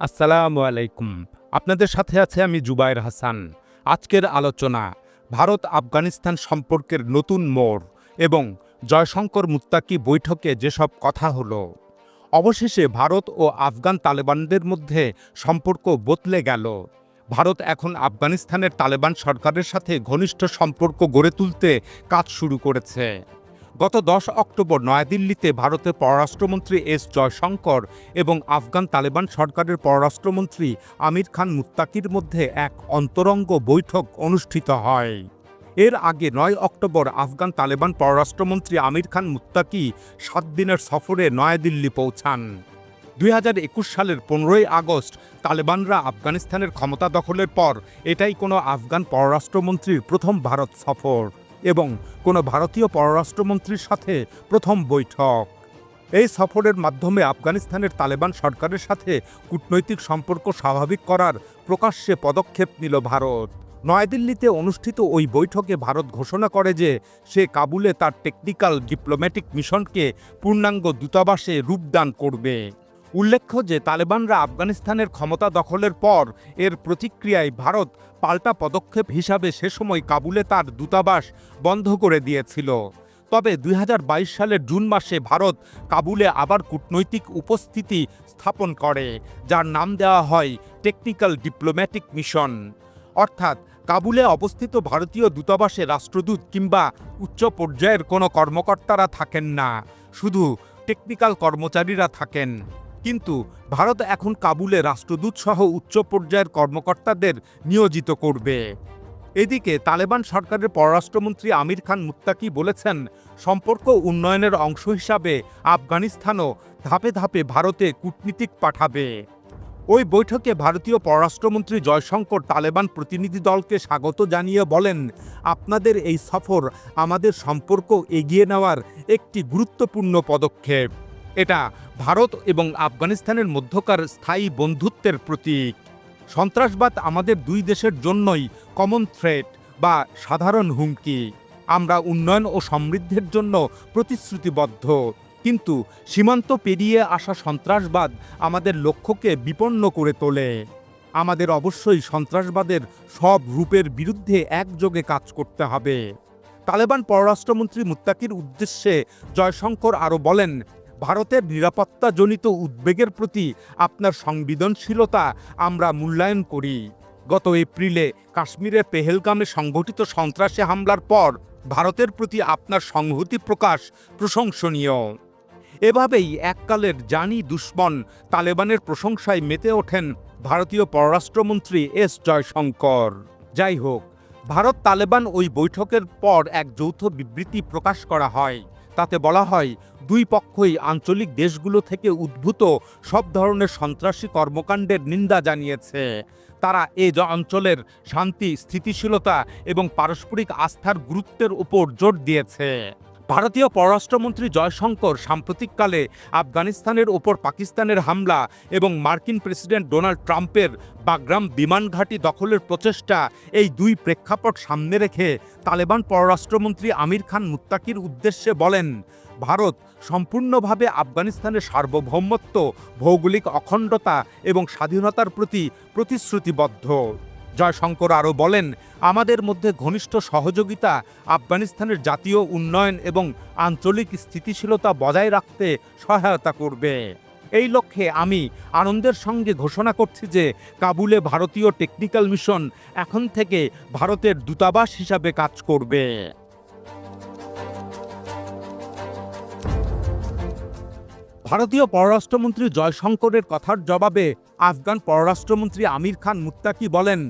আসসালামু আলাইকুম। আপনাদের সাথে আছে আমি জুবায়ের হাসান। আজকের আলোচনা, ভারত আফগানিস্তান সম্পর্কের নতুন মোড় এবং জয়শঙ্কর মুত্তাকি বৈঠকে যেসব কথা হলো। অবশেষে ভারত ও আফগান তালেবানদের মধ্যে সম্পর্ক বদলে গেল। ভারত এখন আফগানিস্তানের তালেবান সরকারের সাথে ঘনিষ্ঠ সম্পর্ক গড়ে তুলতে কাজ শুরু করেছে। গত দশ অক্টোবর নয়াদিল্লিতে ভারতের পররাষ্ট্রমন্ত্রী এস জয়শঙ্কর এবং আফগান তালেবান সরকারের পররাষ্ট্রমন্ত্রী আমির খান মুত্তাকির মধ্যে এক অন্তরঙ্গ বৈঠক অনুষ্ঠিত হয়। এর আগে নয় অক্টোবর আফগান তালেবান পররাষ্ট্রমন্ত্রী আমির খান মুত্তাকি সাত দিনের সফরে নয়াদিল্লি পৌঁছান। দুই হাজার একুশ সালের পনেরোই আগস্ট তালেবানরা আফগানিস্তানের ক্ষমতা দখলের পর এটাই কোনো আফগান পররাষ্ট্রমন্ত্রীর প্রথম ভারত সফর। এবং কোনো ভারতীয় পররাষ্ট্রমন্ত্রীর সাথে প্রথম বৈঠক। এই সফরের মাধ্যমে আফগানিস্তানের তালেবান সরকারের সাথে কূটনৈতিক সম্পর্ক স্বাভাবিক করার প্রকাশ্যে পদক্ষেপ নিল ভারত। নয়াদিল্লিতে অনুষ্ঠিত ওই বৈঠকে ভারত ঘোষণা করে যে সে কাবুলে তার টেকনিক্যাল ডিপ্লোম্যাটিক মিশনকে পূর্ণাঙ্গ দূতাবাসে রূপদান করবে। উল্লেখ্য যে তালেবানরা আফগানিস্তানের ক্ষমতা দখলের পর এর প্রতিক্রিয়ায় ভারত পাল্টা পদক্ষেপ হিসাবে সে সময় কাবুলে তার দূতাবাস বন্ধ করে দিয়েছিল। তবে দুই হাজার বাইশ সালের জুন মাসে ভারত কাবুলে আবার কূটনৈতিক উপস্থিতি স্থাপন করে, যার নাম দেওয়া হয় টেকনিক্যাল ডিপ্লোম্যাটিক মিশন। অর্থাৎ কাবুলে অবস্থিত ভারতীয় দূতাবাসে রাষ্ট্রদূত কিংবা উচ্চ পর্যায়ের কোনো কর্মকর্তারা থাকেন না, শুধু টেকনিক্যাল কর্মচারীরা থাকেন। কিন্তু ভারত এখন কাবুলে রাষ্ট্রদূত সহ উচ্চ পর্যায়ের কর্মকর্তাদের নিয়োজিত করবে। এদিকে তালেবান সরকারের পররাষ্ট্রমন্ত্রী আমির খান মুত্তাকি বলেছেন, সম্পর্ক উন্নয়নের অংশ হিসাবে আফগানিস্তানও ধাপে ধাপে ভারতে কূটনীতিক পাঠাবে। ওই বৈঠকে ভারতীয় পররাষ্ট্রমন্ত্রী জয়শঙ্কর তালেবান প্রতিনিধি দলকে স্বাগত জানিয়ে বলেন, আপনাদের এই সফর আমাদের সম্পর্ক এগিয়ে নেওয়ার একটি গুরুত্বপূর্ণ পদক্ষেপ। এটা ভারত এবং আফগানিস্তানের মধ্যকার স্থায়ী বন্ধুত্বের প্রতীক। সন্ত্রাসবাদ আমাদের দুই দেশের জন্যই কমন থ্রেট বা সাধারণ হুমকি। আমরা উন্নয়ন ও সমৃদ্ধির জন্য প্রতিশ্রুতিবদ্ধ। কিন্তু সীমান্ত পেরিয়ে আসা সন্ত্রাসবাদ আমাদের লক্ষ্যকে বিপন্ন করে তোলে। আমাদের অবশ্যই সন্ত্রাসবাদের সব রূপের বিরুদ্ধে একযোগে কাজ করতে হবে। তালেবান পররাষ্ট্রমন্ত্রী মুত্তাকির উদ্দেশ্যে জয়শঙ্কর আরও বলেন ভারতের নিরাপত্তাজনিত উদ্বেগের প্রতি আপনার সংবেদনশীলতা আমরা মূল্যায়ন করি। গত এপ্রিলে কাশ্মীরের পেহেলগামে সংঘটিত সন্ত্রাসী হামলার পর ভারতের প্রতি আপনার সংহতি প্রকাশ প্রশংসনীয়। এভাবেই এককালের জানি দুশ্মন তালেবানের প্রশংসায় মেতে ওঠেন ভারতীয় পররাষ্ট্রমন্ত্রী এস জয়শঙ্কর। যাই হোক ভারত তালেবান ওই বৈঠকের পর এক যৌথ বিবৃতি প্রকাশ করা হয়। তাতে বলা হয়, দুই পক্ষই আঞ্চলিক দেশগুলো থেকে উদ্ভূত সব ধরনের সন্ত্রাসী কর্মকাণ্ডের নিন্দা জানিয়েছে। তারা এ অঞ্চলের শান্তি, স্থিতিশীলতা এবং পারস্পরিক আস্থার গুরুত্বের উপর জোর দিয়েছে। ভারতীয় পররাষ্ট্রমন্ত্রী জয়শঙ্কর সাম্প্রতিককালে আফগানিস্তানের ওপর পাকিস্তানের হামলা এবং মার্কিন প্রেসিডেন্ট ডোনাল্ড ট্রাম্পের বাগ্রাম বিমান ঘাঁটি দখলের প্রচেষ্টা এই দুই প্রেক্ষাপট সামনে রেখে তালেবান পররাষ্ট্রমন্ত্রী আমির খান মুত্তাকির উদ্দেশ্যে বলেন, ভারত সম্পূর্ণভাবে আফগানিস্তানের সার্বভৌমত্ব, ভৌগোলিক অখণ্ডতা এবং স্বাধীনতার প্রতি প্রতিশ্রুতিবদ্ধ। জয়শঙ্কর আরও বলেন, আমাদের মধ্যে ঘনিষ্ঠ সহযোগিতা, আফগানিস্তানের জাতীয় উন্নয়ন এবং আঞ্চলিক স্থিতিশীলতা বজায় রাখতে সহায়তা করবে। এই লক্ষ্যে আমি আনন্দের সঙ্গে ঘোষণা করছি যে, কাবুলে ভারতীয় টেকনিক্যাল মিশন এখন থেকে ভারতের দূতাবাস হিসাবে কাজ করবে। ভারতীয় পররাষ্ট্রমন্ত্রী জয়শঙ্করের কথার জবাবে আফগান পররাষ্ট্রমন্ত্রী আমির খান মুত্তাকি বলেন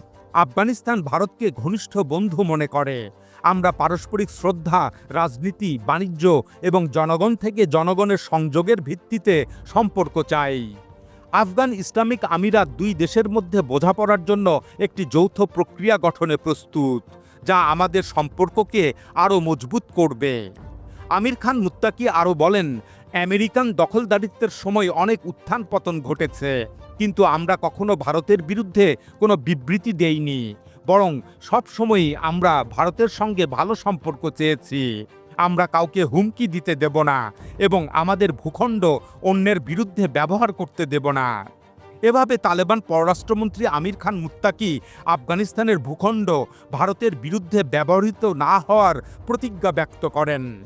আফগানিস্তান ভারতকে ঘনিষ্ঠ বন্ধু মনে করে। আমরা পারস্পরিক শ্রদ্ধা, রাজনীতি, বাণিজ্য এবং জনগণ থেকে জনগণের সংযোগের ভিত্তিতে সম্পর্ক চাই। আফগান ইসলামিক আমিরাত দুই দেশের মধ্যে বোঝাপড়ার জন্য একটি যৌথ প্রক্রিয়া গঠনে প্রস্তুত, যা আমাদের সম্পর্ককে আরও মজবুত করবে। আমির খান মুত্তাকি আরও বলেন আমেরিকান দখলদারিত্বের সময় অনেক উত্থান পতন ঘটেছে। কিন্তু আমরা কখনো ভারতের বিরুদ্ধে কোনো বিবৃতি দেইনি। বরং সব সময়ই আমরা ভারতের সঙ্গে ভালো সম্পর্ক চেয়েছি। আমরা কাউকে হুমকি দিতে দেব না এবং আমাদের ভূখণ্ড অন্যের বিরুদ্ধে ব্যবহার করতে দেব না। এভাবে তালেবান পররাষ্ট্রমন্ত্রী আমির খান মুত্তাকি আফগানিস্তানের ভূখণ্ড ভারতের বিরুদ্ধে ব্যবহৃত না হওয়ার প্রতিজ্ঞা ব্যক্ত করেন।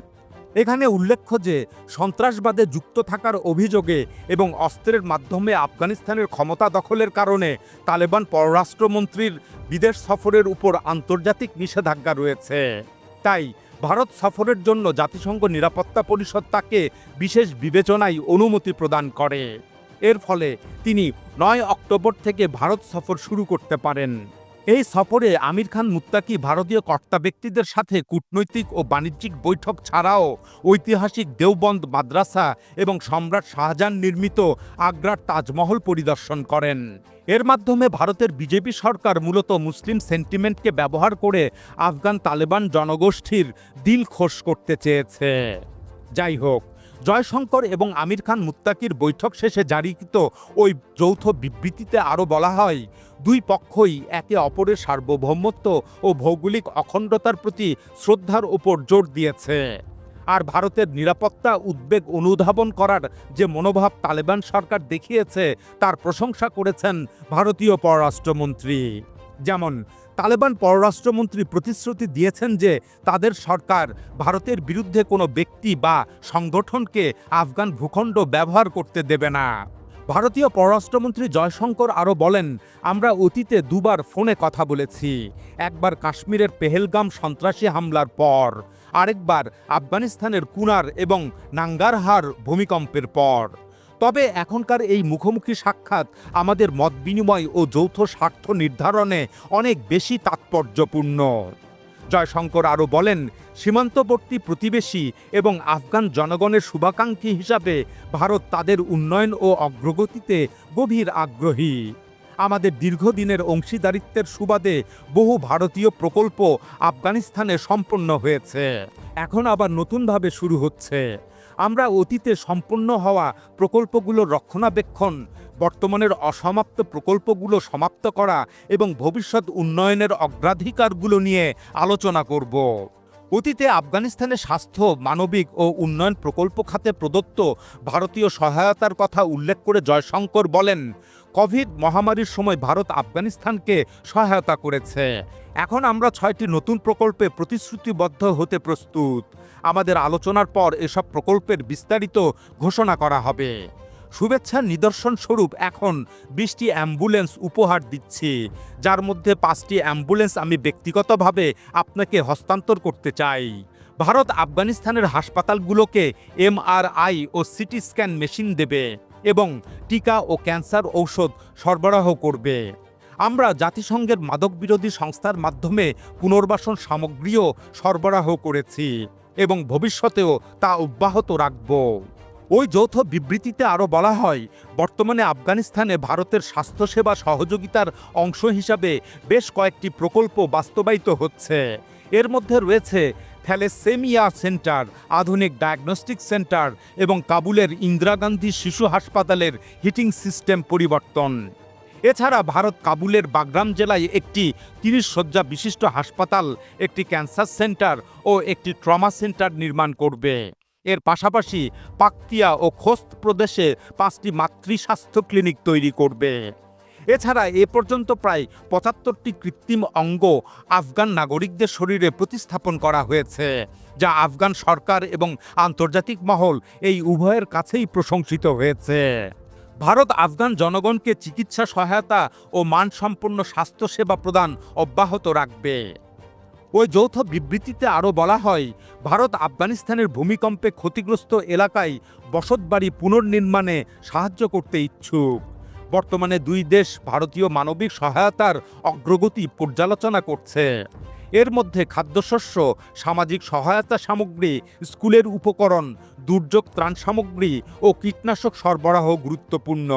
এখানে উল্লেখ্য যে, সন্ত্রাসবাদে যুক্ত থাকার অভিযোগে এবং অস্ত্রের মাধ্যমে আফগানিস্তানের ক্ষমতা দখলের কারণে তালেবান পররাষ্ট্রমন্ত্রীর বিদেশ সফরের উপর আন্তর্জাতিক নিষেধাজ্ঞা রয়েছে। তাই, ভারত সফরের জন্য জাতিসংঘ নিরাপত্তা পরিষদ তাকে বিশেষ বিবেচনায় অনুমতি প্রদান করে। এর ফলে তিনি নয় অক্টোবর থেকে ভারত সফর শুরু করতে পারেন। এই সফরে আমির খান মুত্তাকি ভারতীয় কর্তা ব্যক্তিদের সাথে কূটনৈতিক ও বাণিজ্যিক বৈঠক ছাড়াও ঐতিহাসিক দেওবন্দ মাদ্রাসা এবং সম্রাট শাহজাহান নির্মিত আগ্রার তাজমহল পরিদর্শন করেন। এর মাধ্যমে ভারতের বিজেপি সরকার মূলত মুসলিম সেন্টিমেন্টকে ব্যবহার করে আফগান তালেবান জনগোষ্ঠীর দিল খোশ করতে চেয়েছে। যাই হোক জয়শঙ্কর এবং আমির খান মুত্তাকির বৈঠক শেষে জারিকৃত ওই যৌথ বিবৃতিতে আরও বলা হয়, দুই পক্ষই একে অপরের সার্বভৌমত্ব ও ভৌগোলিক অখণ্ডতার প্রতি শ্রদ্ধার ওপর জোর দিয়েছে। আর ভারতের নিরাপত্তা, উদ্বেগ অনুধাবন করার যে মনোভাব তালেবান সরকার দেখিয়েছে, তার প্রশংসা করেছেন ভারতীয় পররাষ্ট্রমন্ত্রী। যেমন তালেবান পররাষ্ট্রমন্ত্রী প্রতিশ্রুতি দিয়েছেন যে তাদের সরকার ভারতের বিরুদ্ধে কোনো ব্যক্তি বা সংগঠনকে আফগান ভূখণ্ড ব্যবহার করতে দেবে না। ভারতীয় পররাষ্ট্রমন্ত্রী জয়শঙ্কর আরও বলেন, আমরা অতীতে দুবার ফোনে কথা বলেছি। একবার কাশ্মীরের পেহেলগাম সন্ত্রাসী হামলার পর, আরেকবার আফগানিস্তানের কুনার এবং নাঙ্গারহার ভূমিকম্পের পর। তবে এখনকার এই মুখোমুখি সাক্ষাৎ আমাদের মত বিনিময় ও যৌথ স্বার্থ নির্ধারণে অনেক বেশি তাৎপর্যপূর্ণ। জয়শঙ্কর আরও বলেন, সীমান্তবর্তী প্রতিবেশী এবং আফগান জনগণের শুভাকাঙ্ক্ষী হিসাবে ভারত তাদের উন্নয়ন ও অগ্রগতিতে গভীর আগ্রহী। আমাদের দীর্ঘদিনের অংশীদারিত্বের সুবাদে বহু ভারতীয় প্রকল্প আফগানিস্তানে সম্পন্ন হয়েছে। এখন আবার নতুনভাবে শুরু হচ্ছে। আমরা অতীতে সম্পন্ন হওয়া প্রকল্পগুলোর রক্ষণাবেক্ষণ, বর্তমানের অসমাপ্ত প্রকল্পগুলো সমাপ্ত করা এবং ভবিষ্যৎ উন্নয়নের অগ্রাধিকারগুলো নিয়ে আলোচনা করব। অতীতে আফগানিস্তানের স্বাস্থ্য, মানবিক ও উন্নয়ন প্রকল্প খাতে প্রদত্ত ভারতীয় সহায়তার কথা উল্লেখ করে জয়শঙ্কর বলেন, কোভিড মহামারীর সময় ভারত আফগানিস্তানকে সহায়তা করেছে। এখন আমরা ছয়টি নতুন প্রকল্পে প্রতিশ্রুতিবদ্ধ হতে প্রস্তুত। আমাদের আলোচনার পর এসব প্রকল্পের বিস্তারিত ঘোষণা করা হবে। শুভেচ্ছার নিদর্শন স্বরূপ এখন বিশটি অ্যাম্বুলেন্স উপহার দিচ্ছি। যার মধ্যে পাঁচটি অ্যাম্বুলেন্স আমি ব্যক্তিগতভাবে আপনাকে হস্তান্তর করতে চাই। ভারত আফগানিস্তানের হাসপাতালগুলোকে এমআরআই ও সিটি স্ক্যান মেশিন দেবে এবং টিকা ও ক্যান্সার ঔষধ সরবরাহ করবে। আমরা জাতিসংঘের মাদক বিরোধী সংস্থার মাধ্যমে পুনর্বাসন সামগ্রীও সরবরাহ করেছি এবং ভবিষ্যতেও তা অব্যাহত রাখব। ওই যৌথ বিবৃতিতে আরও বলা হয়, বর্তমানে আফগানিস্তানে ভারতের স্বাস্থ্যসেবা সহযোগিতার অংশ হিসাবে বেশ কয়েকটি প্রকল্প বাস্তবায়িত হচ্ছে। এর মধ্যে রয়েছে থ্যালেসেমিয়া সেন্টার, আধুনিক ডায়াগনস্টিক সেন্টার এবং কাবুলের ইন্দিরা গান্ধী শিশু হাসপাতালের হিটিং সিস্টেম পরিবর্তন। এছাড়া ভারত কাবুলের বাগরাম জেলায় একটি তিরিশ শয্যা বিশিষ্ট হাসপাতাল, একটি ক্যান্সার সেন্টার ও একটি ট্রমা সেন্টার নির্মাণ করবে। এর পাশাপাশি পাকতিয়া ও খোস্ত প্রদেশে পাঁচটি মাতৃস্বাস্থ্য ক্লিনিক তৈরি করবে। এছাড়া এ পর্যন্ত প্রায় পঁচাত্তরটি কৃত্রিম অঙ্গ আফগান নাগরিকদের শরীরে প্রতিস্থাপন করা হয়েছে, যা আফগান সরকার এবং আন্তর্জাতিক মহল এই উভয়ের কাছেই প্রশংসিত হয়েছে। ভারত আফগান জনগণকে চিকিৎসা সহায়তা ও মানসম্পন্ন স্বাস্থ্যসেবা প্রদান অব্যাহত রাখবে। ওই যৌথ বিবৃতিতে আরও বলা হয়, ভারত আফগানিস্তানের ভূমিকম্পে ক্ষতিগ্রস্ত এলাকায় বসতবাড়ি পুনর্নির্মাণে সাহায্য করতে ইচ্ছুক। বর্তমানে দুই দেশ ভারতীয় মানবিক সহায়তার অগ্রগতি পর্যালোচনা করছে। এর মধ্যে খাদ্যশস্য, সামাজিক সহায়তা সামগ্রী, স্কুলের উপকরণ, দুর্যোগ ত্রাণ সামগ্রী ও কীটনাশক সরবরাহ গুরুত্বপূর্ণ।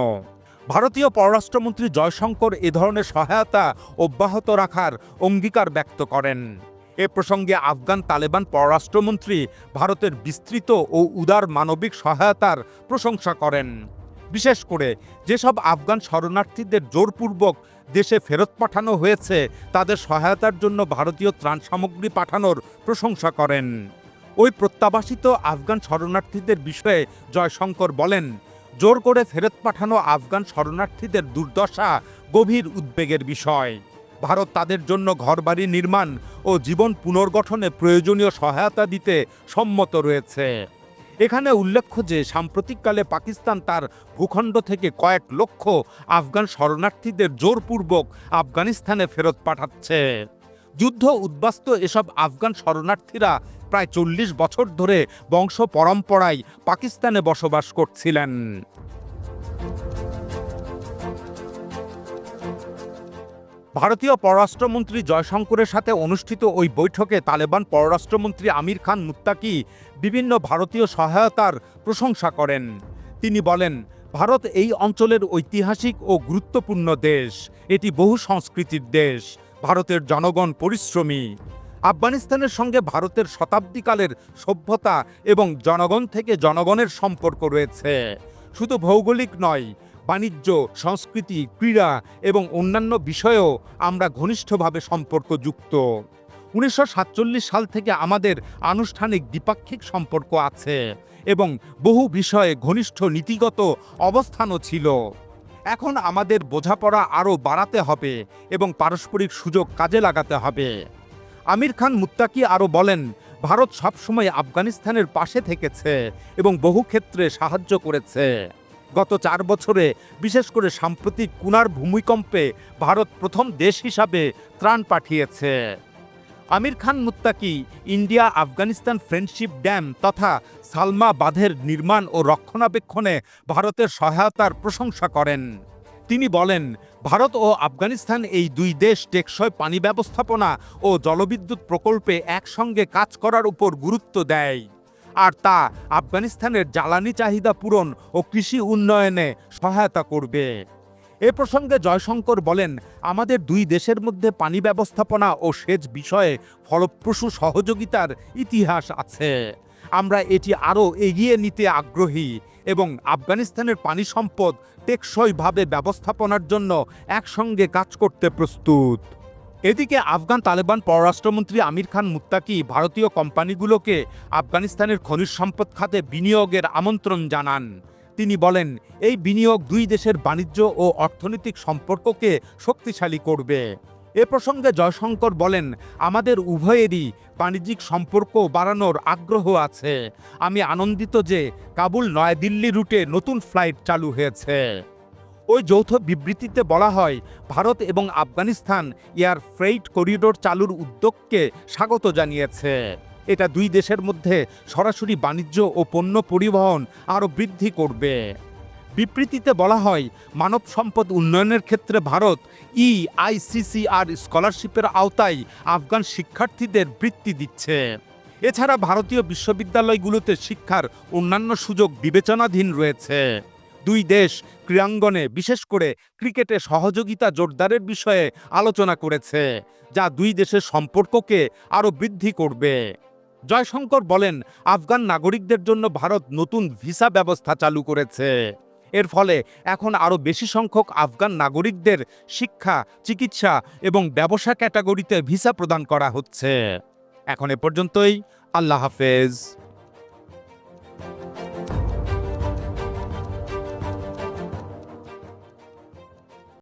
ভারতীয় পররাষ্ট্রমন্ত্রী জয়শঙ্কর এ ধরনের সহায়তা অব্যাহত রাখার অঙ্গীকার ব্যক্ত করেন। এ প্রসঙ্গে আফগান তালেবান পররাষ্ট্রমন্ত্রী ভারতের বিস্তৃত ও উদার মানবিক সহায়তার প্রশংসা করেন। বিশেষ করে যেসব আফগান শরণার্থীদের জোরপূর্বক দেশে ফেরত পাঠানো হয়েছে, তাদের সহায়তার জন্য ভারতীয় ত্রাণ সামগ্রী পাঠানোর প্রশংসা করেন। ওই প্রত্যাবাসিত আফগান শরণার্থীদের বিষয়ে জয়শঙ্কর বলেন জোর করে ফেরত পাঠানো আফগান শরণার্থীদের দুর্দশা গভীর উদ্বেগের বিষয়। ভারত তাদের জন্য ঘরবাড়ি নির্মাণ ও জীবন পুনর্গঠনে প্রয়োজনীয় সহায়তা দিতে সম্মত রয়েছে। এখানে উল্লেখ্য যে, সাম্প্রতিককালে পাকিস্তান তার ভূখণ্ড থেকে কয়েক লক্ষ আফগান শরণার্থীদের জোরপূর্বক আফগানিস্তানে ফেরত পাঠাচ্ছে। যুদ্ধ উদ্বাস্ত এসব আফগান শরণার্থীরা প্রায় চল্লিশ বছর ধরে বংশ পরম্পরায় পাকিস্তানে বসবাস করছিলেন। ভারতীয় পররাষ্ট্রমন্ত্রী জয়শঙ্করের সাথে অনুষ্ঠিত ওই বৈঠকে তালেবান পররাষ্ট্রমন্ত্রী আমির খান মুত্তাকি বিভিন্ন ভারতীয় সহায়তার প্রশংসা করেন। তিনি বলেন, ভারত এই অঞ্চলের ঐতিহাসিক ও গুরুত্বপূর্ণ দেশ। এটি বহু সংস্কৃতির দেশ। ভারতের জনগণ পরিশ্রমী। আফগানিস্তানের সঙ্গে ভারতের শতাব্দীকালের সভ্যতা এবং জনগণ থেকে জনগণের সম্পর্ক রয়েছে। শুধু ভৌগোলিক নয়, বাণিজ্য, সংস্কৃতি, ক্রীড়া এবং অন্যান্য বিষয়েও আমরা ঘনিষ্ঠভাবে সম্পর্কযুক্ত। উনিশশো সাতচল্লিশ সাল থেকে আমাদের আনুষ্ঠানিক দ্বিপাক্ষিক সম্পর্ক আছে এবং বহু বিষয়ে ঘনিষ্ঠ নীতিগত অবস্থানও ছিল। এখন আমাদের বোঝাপড়া আরও বাড়াতে হবে এবং পারস্পরিক সুযোগ কাজে লাগাতে হবে। আমির খান মুত্তাকি আরও বলেন, ভারত সবসময় আফগানিস্তানের পাশে থেকেছে এবং বহু ক্ষেত্রে সাহায্য করেছে। গত চার বছরে বিশেষ করে সাম্প্রতিক কুনার ভূমিকম্পে ভারত প্রথম দেশ হিসাবে ত্রাণ পাঠিয়েছে। আমির খান মুত্তাকি, ইন্ডিয়া আফগানিস্তান ফ্রেন্ডশিপ ড্যাম তথা সালমা বাঁধের নির্মাণ ও রক্ষণাবেক্ষণে ভারতের সহায়তার প্রশংসা করেন। তিনি বলেন, ভারত ও আফগানিস্তান এই দুই দেশ টেকসই পানি ব্যবস্থাপনা ও জলবিদ্যুৎ প্রকল্পে একসঙ্গে কাজ করার উপর গুরুত্ব দেয়। আর তা আফগানিস্তানের জ্বালানি চাহিদা পূরণ ও কৃষি উন্নয়নে সহায়তা করবে। এ প্রসঙ্গে জয়শঙ্কর বলেন, আমাদের দুই দেশের মধ্যে পানি ব্যবস্থাপনা ও সেচ বিষয়ে ফলপ্রসূ সহযোগিতার ইতিহাস আছে। আমরা এটি আরও এগিয়ে নিতে আগ্রহী এবং আফগানিস্তানের পানি সম্পদ টেকসইভাবে ব্যবস্থাপনার জন্য একসঙ্গে কাজ করতে প্রস্তুত। এদিকে আফগান তালেবান পররাষ্ট্রমন্ত্রী আমির খান মুত্তাকি ভারতীয় কোম্পানিগুলোকে আফগানিস্তানের খনিজ সম্পদ খাতে বিনিয়োগের আমন্ত্রণ জানান। তিনি বলেন, এই বিনিয়োগ দুই দেশের বাণিজ্য ও অর্থনৈতিক সম্পর্ককে শক্তিশালী করবে। এ প্রসঙ্গে জয়শঙ্কর বলেন, আমাদের উভয়েরই বাণিজ্যিক সম্পর্ক বাড়ানোর আগ্রহ আছে। আমি আনন্দিত যে কাবুল নয়াদিল্লি রুটে নতুন ফ্লাইট চালু হয়েছে। ওই যৌথ বিবৃতিতে বলা হয়, ভারত এবং আফগানিস্তান এয়ার ফ্রেইট করিডোর চালুর উদ্যোগকে স্বাগত জানিয়েছে। এটা দুই দেশের মধ্যে সরাসরি বাণিজ্য ও পণ্য পরিবহন আরও বৃদ্ধি করবে। বিবৃতিতে বলা হয়, মানব সম্পদ উন্নয়নের ক্ষেত্রে ভারত ই আইসিসিআর স্কলারশিপের আওতায় আফগান শিক্ষার্থীদের বৃত্তি দিচ্ছে। এছাড়া ভারতীয় বিশ্ববিদ্যালয়গুলোতে শিক্ষার অন্যান্য সুযোগ বিবেচনাধীন রয়েছে। দুই দেশ ক্রীড়াঙ্গনে, বিশেষ করে ক্রিকেটে সহযোগিতা জোরদারের বিষয়ে আলোচনা করেছে, যা দুই দেশের সম্পর্ককে আরও বৃদ্ধি করবে। জয়শঙ্কর বলেন, আফগান নাগরিকদের জন্য ভারত নতুন ভিসা ব্যবস্থা চালু করেছে। এর ফলে এখন আরও বেশি সংখ্যক আফগান নাগরিকদের শিক্ষা, চিকিৎসা এবং ব্যবসা ক্যাটাগরিতে ভিসা প্রদান করা হচ্ছে। এখন এ পর্যন্তই, আল্লাহ হাফেজ।